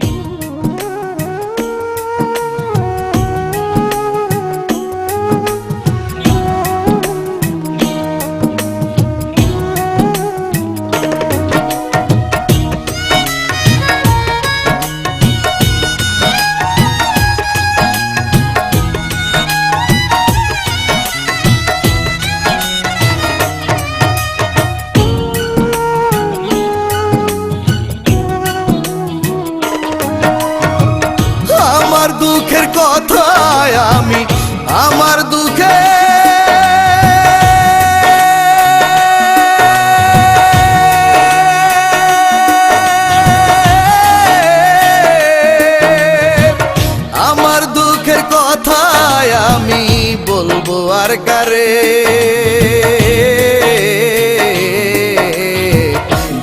আমার দুঃখের কথায় আমি আমার দুঃখে আমার দুঃখের কথায় আমি বলব আর কারে?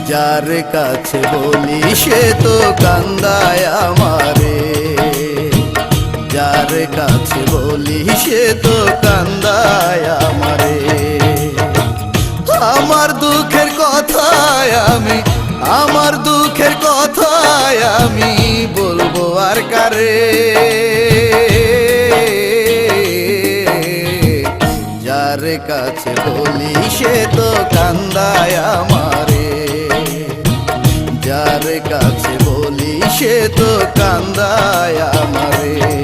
যার কাছে বলি সে তো কান্দায় আমারে। যার কাছে বলি, সে তো কান্দায় আমারে। আমার দুঃখের কথায় আমি, আমার দুঃখের কথায় আমি বলব আর কারে। যার কাছে বলি, সে তো কান্দায় আমারে। যার কাছে বলি, সে তো কান্দায় আমার।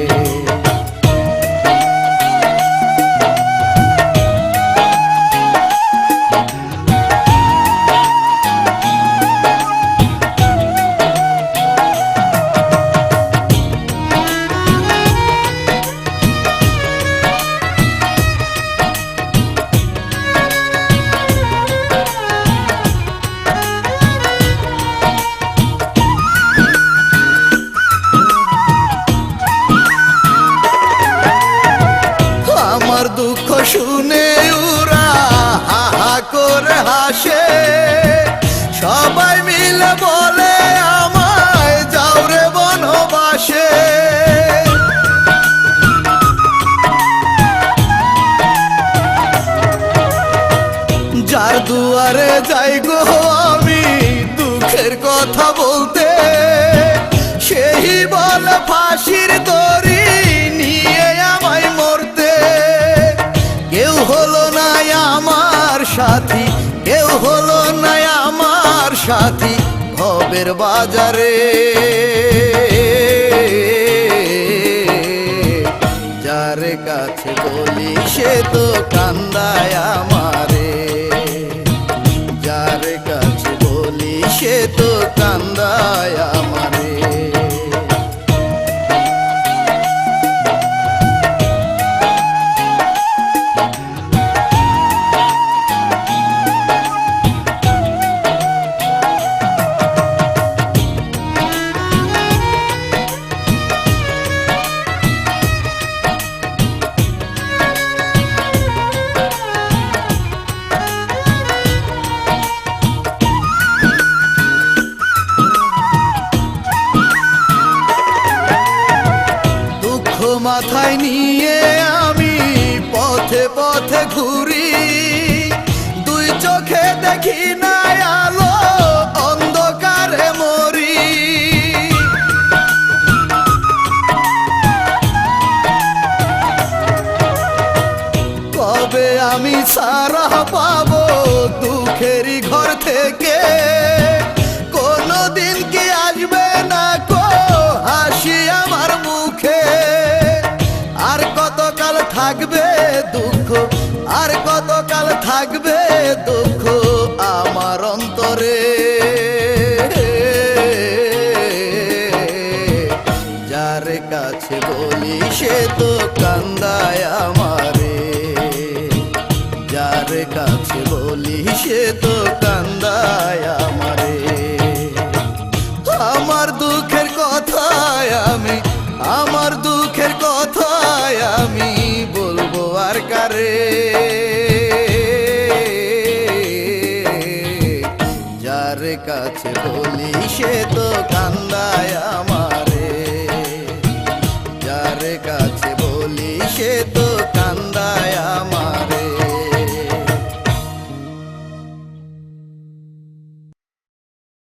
শুনে ওরা হা হা করে হাসে। সবাই মিলে বলে, আমায় যাও রে বনবাসে। যার দুয়ারে যাই গো সাথী, কেউ হলো না আমার সাথী, ভবের বাজারে। যার কাছে বলি সে তো কান্দায় আমারে। যার কাছে বলি সে তো কান্দায় আমারে। মাথায় নিয়ে আমি পথে পথে ঘুরি। দুই চোখে দেখি না আলো, অন্ধকারে মরি। কবে আমি সারা পাবো দুঃখেরই ঘর থেকে? দুঃখ আমার অন্তরে। যার কাছে বলি সে তো কান্দায় আমারে। যার কাছে বলি সে তো কান্দায় আমারে। আমার দুঃখের কথায় আমি, আমার দুঃখের কথায় আমি কাছে বলি সে তো কান্দায় আমার